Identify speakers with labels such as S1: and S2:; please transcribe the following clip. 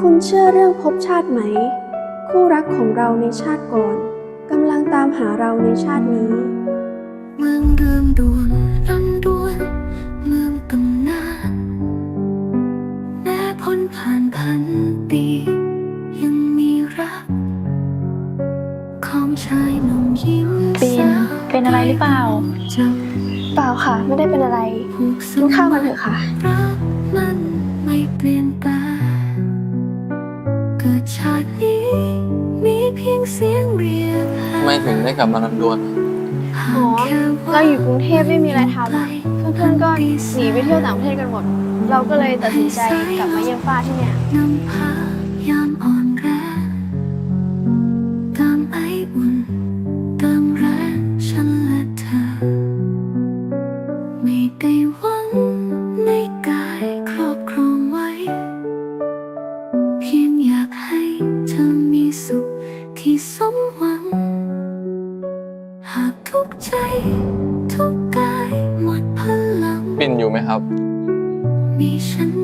S1: คุณเชื่อเรื่องภพชาติไหม คู่รักของเราในชาติก่อนกำลังตามหาเราในชาตินี้
S2: เมืองเรืองดวงรำดวนเมืองตำนานแม้พ้นผ่านพันปี ยังมีรัก ของชายหนุ่มยิ้ม
S3: ปีน
S2: สาว
S3: เป็นอะไรหรือเปล่า
S2: จับ
S1: เปล่าค่ะ ไม่ได้เป็นอะไร
S2: ผูก
S1: กินข้าวกันเถอะค่ะ
S2: รักมันไม่เปลี่ยนแปลงเกิดชาตินี้ มีเพียงเสียงเรียกหา
S4: ไม่ถึงได้กลับมาลำดวน
S1: อ๋อเราอยู่กรุงเทพไม่มีอะไรทำอะเพื่อนๆก็หนีไปเที่ยวต่างประเทศกันหมด เราก็เลยตัดสินใจกลับมาเยี่ยมป้าที่เนี่ย
S2: นำพา มหวัง หากทุกใจ ทุกกายหมดพลัง
S4: ปิ่นอยู่ไหมครับ
S2: มีฉันยังรอ